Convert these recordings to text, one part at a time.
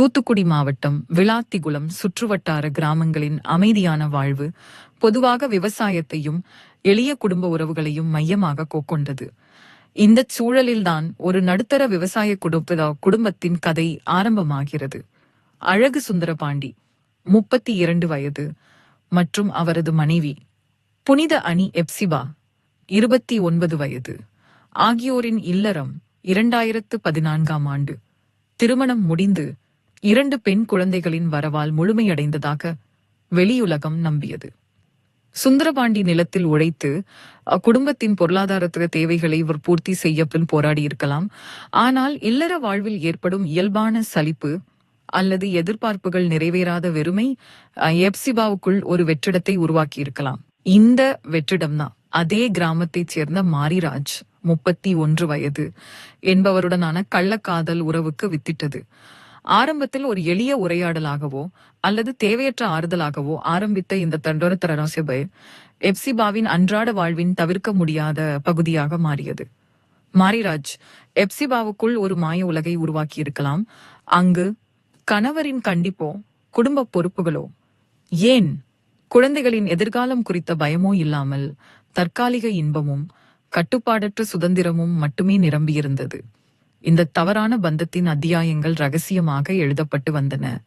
தூத்துக்குடி மாவட்டம் விளாத்திகுளம் சுற்றுவட்டார கிராமங்களின் அமைதியான வாழ்வு பொதுவாக விவசாயத்தையும் எளிய குடும்ப உறவுகளையும் மையமாக கொண்டது. இந்த சூழலில்தான் ஒரு நடுத்தர விவசாய குடும்ப குடும்பத்தின் கதை ஆரம்பமாகிறது. அழகு சுந்தரபாண்டி முப்பத்தி இரண்டு வயது மற்றும் அவரது மனைவி புனித அணி எப்சிபா இருபத்தி ஒன்பது வயது. ஆகியோரின் இல்லறம் இரண்டாயிரத்து பதினான்காம் ஆண்டு. திருமணம் முடிந்து இரண்டு பெண் குழந்தைகளின் வரவால் முழுமையடைந்ததாக வெளியுலகம் நம்பியது. சுந்தரபாண்டி நிலத்தில் உழைத்து அக்குடும்பத்தின் பொருளாதாரத்துக்கு தேவைகளை இவர் பூர்த்தி செய்ய பின் போராடியிருக்கலாம். ஆனால் இல்லற வாழ்வில் ஏற்படும் இயல்பான சலிப்பு அல்லது எதிர்பார்ப்புகள் நிறைவேறாத வெறுமை எப்சிபாவுக்குள் ஒரு வெற்றிடத்தை உருவாக்கி இருக்கலாம் இந்த வெற்றிடம்தான் அதே கிராமத்தைச் சேர்ந்த மாரிராஜ் முப்பத்தி ஒன்று வயது என்பவருடனான கள்ளக்காதல் உறவுக்கு வித்திட்டது. ஆரம்பத்தில் ஒரு எளிய உரையாடலாகவோ அல்லது தேவையற்ற ஆறுதலாகவோ ஆரம்பித்த இந்த தண்டோரத்தர ரசபை எப்சிபாவின் அன்றாட வாழ்வின் தவிர்க்க முடியாத பகுதியாக மாறியது. மாரிராஜ் எப்சிபாவுக்குள் ஒரு மாய உலகை உருவாக்கி இருக்கலாம். அங்கு கணவரின் கண்டிப்போ குடும்ப பொறுப்புகளோ ஏன் குழந்தைகளின் எதிர்காலம் குறித்த பயமோ இல்லாமல் தற்காலிக இன்பமும் கட்டுப்பாடற்ற சுதந்திரமும் மட்டுமே நிரம்பியிருந்தது. இந்த தவறான பந்தத்தின் அத்தியாயங்கள் ரகசியமாக எழுதப்பட்டு வந்தன.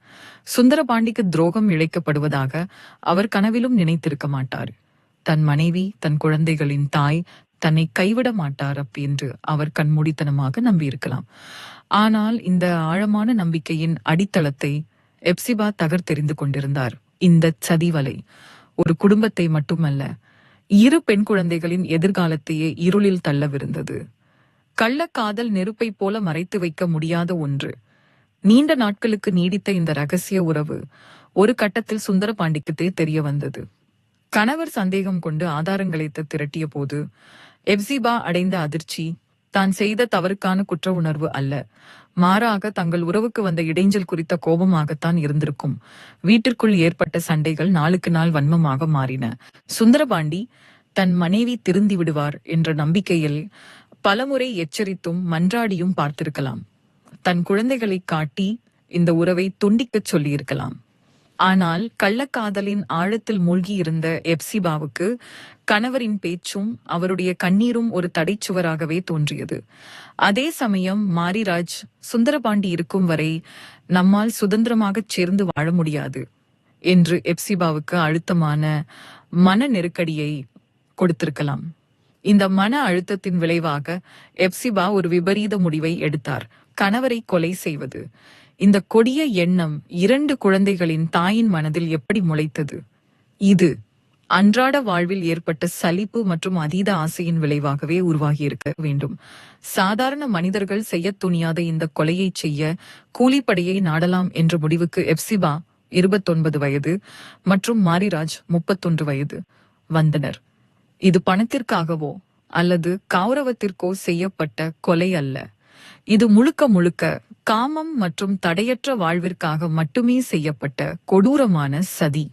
சுந்தரபாண்டிக்கு துரோகம் இழைக்கப்படுவதாக அவர் கனவிலும் நினைத்திருக்க மாட்டார். தன் மனைவி தன் குழந்தைகளின் தாய் தன்னை கைவிட மாட்டார் என்று அவர் கண்மூடித்தனமாக நம்பியிருக்கலாம். ஆனால் இந்த ஆழமான நம்பிக்கையின் அடித்தளத்தை எப்சிபா தகர்த்தெறிந்து கொண்டிருந்தார். இந்த சதிவலை ஒரு குடும்பத்தை மட்டுமல்ல இரு பெண் குழந்தைகளின் எதிர்காலத்தையே இருளில் தள்ளவிருந்தது. கள்ளக்காதல் நெருப்பைப் போல மறைத்து வைக்க முடியாத ஒன்று. நீண்ட நாட்களுக்கு நீடித்த இந்த ரகசிய உறவு ஒரு கட்டத்தில் சுந்தரபாண்டிக்கு தெரிய வந்தது. கணவர் சந்தேகம் கொண்டு ஆதாரங்களை திரட்டிய போது எப்சிபா அடைந்த அதிர்ச்சி தான் செய்த தவறுக்கான குற்ற உணர்வு அல்ல. மாறாக தங்கள் உறவுக்கு வந்த இடைஞ்சல் குறித்த கோபமாகத்தான் இருந்திருக்கும். வீட்டிற்குள் ஏற்பட்ட சண்டைகள் நாளுக்கு நாள் வன்மமாக மாறின. சுந்தரபாண்டி தன் மனைவி திருந்தி விடுவார் என்ற நம்பிக்கையில் பலமுறை எச்சரித்தும் மன்றாடியும் பார்த்திருக்கலாம். தன் குழந்தைகளை காட்டி இந்த உறவை துண்டிக்கச் சொல்லியிருக்கலாம். ஆனால் கள்ளக்காதலின் ஆழத்தில் மூழ்கி இருந்த எப்சிபாவுக்கு கணவரின் பேச்சும் அவருடைய கண்ணீரும் ஒரு தடைச்சுவராகவே தோன்றியது. அதே சமயம் மாரிராஜ் சுந்தரபாண்டி இருக்கும் வரை நம்மால் சுதந்திரமாகச் சேர்ந்து வாழ முடியாது என்று எப்சிபாவுக்கு அழுத்தமான மன நெருக்கடியை கொடுத்திருக்கலாம். இந்த மன அழுத்தத்தின் விளைவாக எப்சிபா ஒரு விபரீத முடிவை எடுத்தார். கணவரை கொலை செய்வது. இந்த கொடிய எண்ணம் இரண்டு குழந்தைகளின் தாயின் மனதில் எப்படி முளைத்தது? இது அன்றாட வாழ்வில் ஏற்பட்ட சலிப்பு மற்றும் அதீத ஆசையின் விளைவாகவே உருவாகியிருக்க வேண்டும். சாதாரண மனிதர்கள் செய்யத் துணியாத இந்த கொலையை செய்ய கூலிப்படையை நாடலாம் என்ற முடிவுக்கு எப்சிபா இருபத்தொன்பது வயது மற்றும் மாரிராஜ் முப்பத்தொன்று வயது வந்தனர். இது பணத்திற்காகவோ அல்லது கௌரவத்திற்கோ செய்யப்பட்ட கொலை அல்ல. இது முழுக்க முழுக்க காமம் மற்றும் தடையற்ற வாழ்விற்காக மட்டுமே செய்யப்பட்ட கொடூரமான சதி.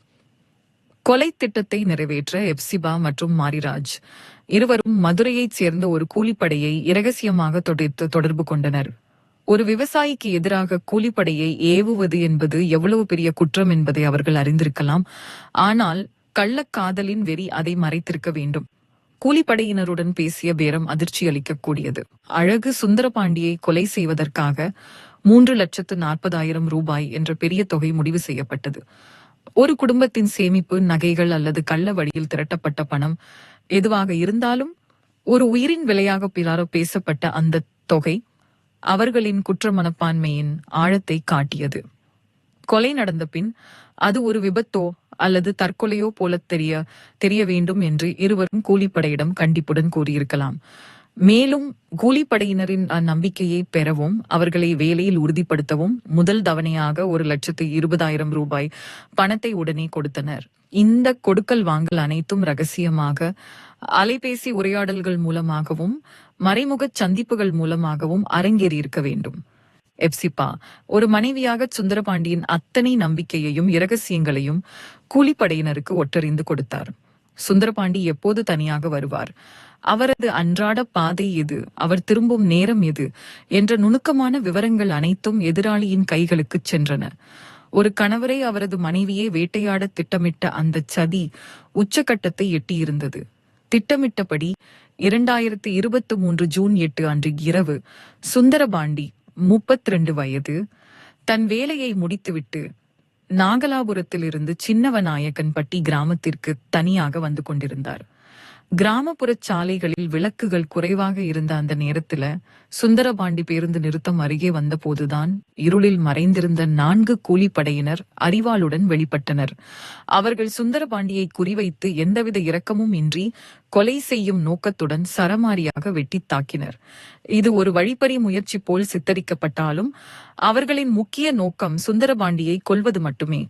கொலை திட்டத்தை நிறைவேற்ற எப்சிபா மற்றும் மாரிராஜ் இருவரும் மதுரையைச் சேர்ந்த ஒரு கூலிப்படையை இரகசியமாக தொடர்ந்து தொடர்பு கொண்டனர். ஒரு விவசாயிக்கு எதிராக கூலிப்படையை ஏவுவது என்பது எவ்வளவு பெரிய குற்றம் என்பதை அவர்கள் அறிந்திருக்கலாம். ஆனால் கள்ளக்காதலின் வெறி அதை மறைத்திருக்க வேண்டும். கூலிப்படையினருடன் பேசிய பேரம் அதிர்ச்சி அளிக்கக்கூடியது. அழகு சுந்தரபாண்டியை கொலை செய்வதற்காக மூன்று லட்சத்து நாற்பதாயிரம் ரூபாய் என்ற பெரிய தொகை முடிவு செய்யப்பட்டது. ஒரு குடும்பத்தின் சேமிப்பு நகைகள் அல்லது கள்ள வழியில் திரட்டப்பட்ட பணம் எதுவாக இருந்தாலும் ஒரு உயிரின் விலையாக பிறாரோ பேசப்பட்ட அந்த தொகை அவர்களின் குற்ற மனப்பான்மையின் ஆழத்தை காட்டியது. கொலை நடந்த பின் அது ஒரு விபத்தோ அல்லது தற்கொலையோ போல தெரிய தெரிய வேண்டும் என்று இருவரும் கூலிப்படையிடம் கண்டிப்புடன் கூறியிருக்கலாம். மேலும் கூலிப்படையினரின் நம்பிக்கையை பெறவும் அவர்களை வேலையில் உறுதிப்படுத்தவும் முதல் தவணையாக ஒரு லட்சத்து இருபதாயிரம் ரூபாய் பணத்தை உடனே கொடுத்தனர். இந்த கொடுக்கல் வாங்கல் அனைத்தும் ரகசியமாக அலைபேசி உரையாடல்கள் மூலமாகவும் மறைமுக சந்திப்புகள் மூலமாகவும் அரங்கேறி இருக்க வேண்டும். எப்சிபா ஒரு மனைவியாக சுந்தரபாண்டியின் அத்தனை நம்பிக்கையையும் இரகசியங்களையும் கூலிப்படையினருக்கு ஒற்றறிந்து கொடுத்தார். சுந்தரபாண்டி எப்போது தனியாக வருவார்? அவரது அன்றாட பாதை எது? அவர் திரும்பும் நேரம் எது? என்ற நுணுக்கமான விவரங்கள் அனைத்தும் எதிராளியின் கைகளுக்குச் சென்றன. ஒரு கணவரை அவரது மனைவியை வேட்டையாட திட்டமிட்ட அந்த சதி உச்சகட்டத்தை எட்டியிருந்தது. திட்டமிட்டபடி இரண்டாயிரத்தி இருபத்தி மூன்று ஜூன் எட்டு அன்று இரவு சுந்தரபாண்டி முப்பத்தி ரெண்டு வயது தன் வேலையை முடித்துவிட்டு நாகலாபுரத்திலிருந்து சின்னவநாயக்கன்பட்டி கிராமத்திற்கு தனியாக வந்து கொண்டிருந்தார். கிராமப்புற சாலைகளில் விளக்குகள் குறைவாக இருந்த அந்த நேரத்துல சுந்தரபாண்டி பேருந்து நிறுத்தம் அருகே வந்தபோதுதான் இருளில் மறைந்திருந்த நான்கு கூலிப்படையினர் அறிவாளுடன் வெளிப்பட்டனர். அவர்கள் சுந்தரபாண்டியை குறிவைத்து எந்தவித இரக்கமும் இன்றி கொலை செய்யும் நோக்கத்துடன் சரமாரியாக வெட்டி தாக்கினர். இது ஒரு வழிப்பறி முயற்சி போல் சித்தரிக்கப்பட்டாலும் அவர்களின் முக்கிய நோக்கம் சுந்தரபாண்டியை கொல்வது மட்டுமே.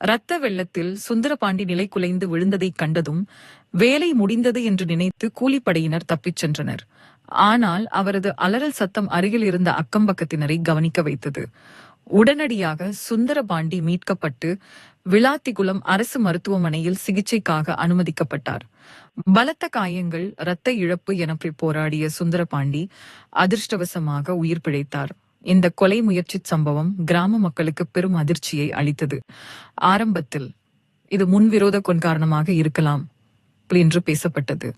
இரத்த வெள்ளத்தில் சுந்தரபாண்டி நிலை குலைந்து விழுந்ததைக் கண்டதும் வேலை முடிந்தது என்று நினைத்து கூலிப்படையினர் தப்பிச் சென்றனர். ஆனால் அவரது அலறல் சத்தம் அருகில் இருந்த அக்கம்பக்கத்தினரை கவனிக்க வைத்தது. உடனடியாக சுந்தரபாண்டி மீட்கப்பட்டு விளாத்திகுளம் அரசு மருத்துவமனையில் சிகிச்சைக்காக அனுமதிக்கப்பட்டார். பலத்த காயங்கள் இரத்த இழப்பு என போராடிய சுந்தரபாண்டி அதிர்ஷ்டவசமாக உயிர் பிழைத்தார். இந்த கொலை முயற்சி சம்பவம் கிராம மக்களுக்கு பெரும் அதிர்ச்சியை அளித்தது. ஆரம்பத்தில் இது முன்விரோத கொன் காரணமாக இருக்கலாம் என்று பேசப்பட்டது.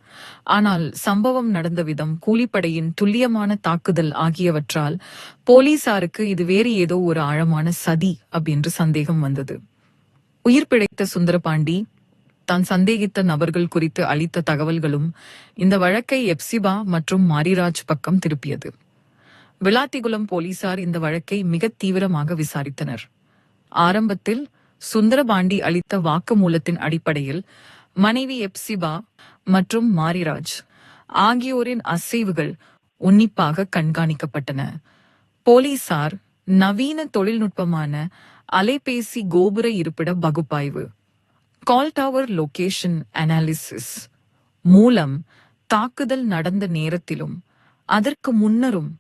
ஆனால் சம்பவம் நடந்த விதம் கூலிப்படையின் துல்லியமான தாக்குதல் ஆகியவற்றால் போலீசாருக்கு இது வேறு ஏதோ ஒரு ஆழமான சதி அப்படின்னு சந்தேகம் வந்தது. உயிர் பிழைத்த சுந்தரபாண்டி தான் சந்தேகித்த நபர்கள் குறித்து அளித்த தகவல்களும் இந்த வழக்கை எப்சிபா மற்றும் மாரிராஜ் பக்கம் திருப்பியது. விளாத்திகுளம் போலீசார் இந்த வழக்கை மிக தீவிரமாக விசாரித்தனர். ஆரம்பத்தில் சுந்தரபாண்டி அளித்த வாக்குமூலத்தின் அடிப்படையில் மனைவி எப்சிபா மற்றும் மாரிராஜ் ஆகியோரின் அசைவுகள் உன்னிப்பாக கண்காணிக்கப்பட்டன. போலீசார் நவீன தொழில்நுட்பமான அலைபேசி கோபுர இருப்பிட பகுப்பாய்வு கால் டவர் லொகேஷன் அனாலிசிஸ் மூலம் தாக்குதல் நடந்த நேரத்திலும் அதற்கு முன்னரும்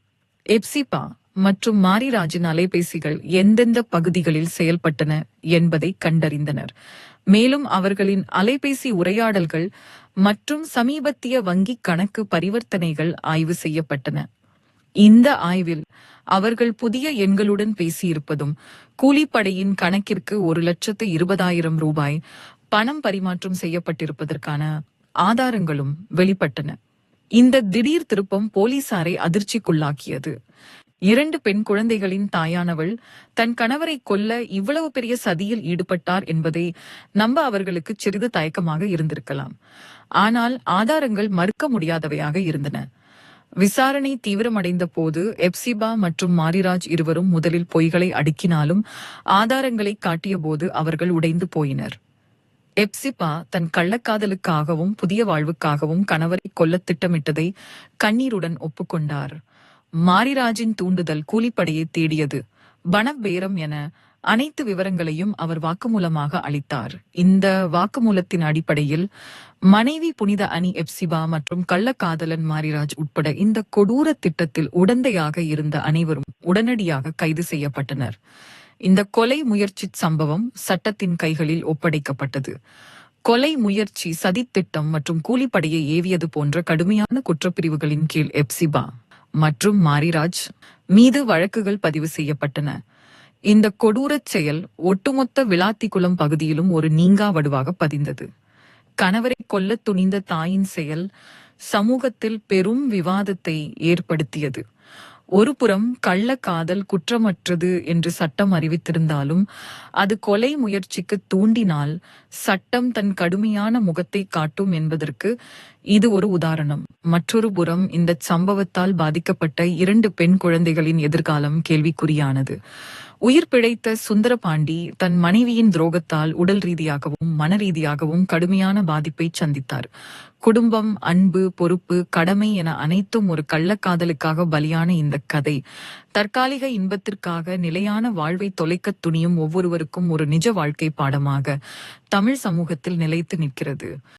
எப்சிபா மற்றும் மாரிராஜின் அலைபேசிகள் எந்தெந்த பகுதிகளில் செயல்பட்டன என்பதை கண்டறிந்தனர். மேலும் அவர்களின் அலைபேசி உரையாடல்கள் மற்றும் சமீபத்திய வங்கிக் கணக்கு பரிவர்த்தனைகள் ஆய்வு செய்யப்பட்டன. இந்த ஆய்வில் அவர்கள் புதிய எண்களுடன் பேசியிருப்பதும் கூலிப்படையின் கணக்கிற்கு ஒரு லட்சத்து இருபதாயிரம் ரூபாய் பணம் பரிமாற்றம் செய்யப்பட்டிருப்பதற்கான ஆதாரங்களும் வெளிப்பட்டன. இந்த திடீர் திருப்பம் போலீசாரை அதிர்ச்சிக்குள்ளாக்கியது. இரண்டு பெண் குழந்தைகளின் தாயானவள் தன் கணவரை கொல்ல இவ்வளவு பெரிய சதியில் ஈடுபட்டார் என்பதை நம்ப அவர்களுக்கு சிறிது தயக்கமாக இருந்திருக்கலாம். ஆனால் ஆதாரங்கள் மறுக்க முடியாதவையாக இருந்தன. விசாரணை தீவிரமடைந்த போது எப்சிபா மற்றும் மாரிராஜ் இருவரும் முதலில் பொய்களை அடுக்கினாலும் ஆதாரங்களை காட்டியபோது அவர்கள் உடைந்து போயினர். எப்சிபா தன் கள்ளக்காதலுக்காகவும் புதிய வாழ்வுக்காகவும் கணவரை கொல்ல திட்டமிட்டதை கண்ணீருடன் ஒப்புக்கொண்டார். மாரிராஜின் தூண்டுதல் கூலிப்படையை தேடியது. பணபேரம் என அனைத்து விவரங்களையும் அவர் வாக்குமூலமாக அளித்தார். இந்த வாக்குமூலத்தின் அடிப்படையில் மனைவி புனித அணி எப்சிபா மற்றும் கள்ளக்காதலன் மாரிராஜ் உட்பட இந்த கொடூர திட்டத்தில் உடந்தையாக இருந்த அனைவரும் உடனடியாக கைது செய்யப்பட்டனர். இந்த கொலை முயற்சி சம்பவம் சட்டத்தின் கைகளில் ஒப்படைக்கப்பட்டது. கொலை முயற்சி சதித்திட்டம் மற்றும் கூலிப்படையை ஏவியது போன்ற கடுமையான குற்றப்பிரிவுகளின் கீழ் எப்சிபா மற்றும் மாரிராஜ் மீது வழக்குகள் பதிவு செய்யப்பட்டன. இந்த கொடூரச் செயல் ஒட்டுமொத்த விளாத்திக்குளம் பகுதியிலும் ஒரு நீங்கா வடுவாக பதிந்தது. கணவரை கொல்ல துணிந்த தாயின் செயல் சமூகத்தில் பெரும் விவாதத்தை ஏற்படுத்தியது. ஒருபுறம் கள்ளக்காதல் குற்றமற்றது என்று சட்டம் அறிவித்திருந்தாலும் அது கொலை முயற்சிக்கு தூண்டினால் சட்டம் தன் கடுமையான முகத்தை காட்டும் என்பதற்கு இது ஒரு உதாரணம். மற்றொரு புறம் இந்த சம்பவத்தால் பாதிக்கப்பட்ட இரண்டு பெண் குழந்தைகளின் எதிர்காலம் கேள்விக்குறியானது. உயிர் பிழைத்த சுந்தரபாண்டி தன் மனைவியின் துரோகத்தால் உடல் ரீதியாகவும் மன ரீதியாகவும் கடுமையான பாதிப்பை சந்தித்தார். குடும்பம் அன்பு பொறுப்பு கடமை என அனைத்தும் ஒரு கள்ளக்காதலுக்காக பலியான இந்த கதை. தற்காலிக இன்பத்திற்காக நிலையான வாழ்வை தொலைக்க துணியும் ஒவ்வொருவருக்கும் ஒரு நிஜ வாழ்க்கை பாடமாக தமிழ் சமூகத்தில் நிலைத்து நிற்கிறது.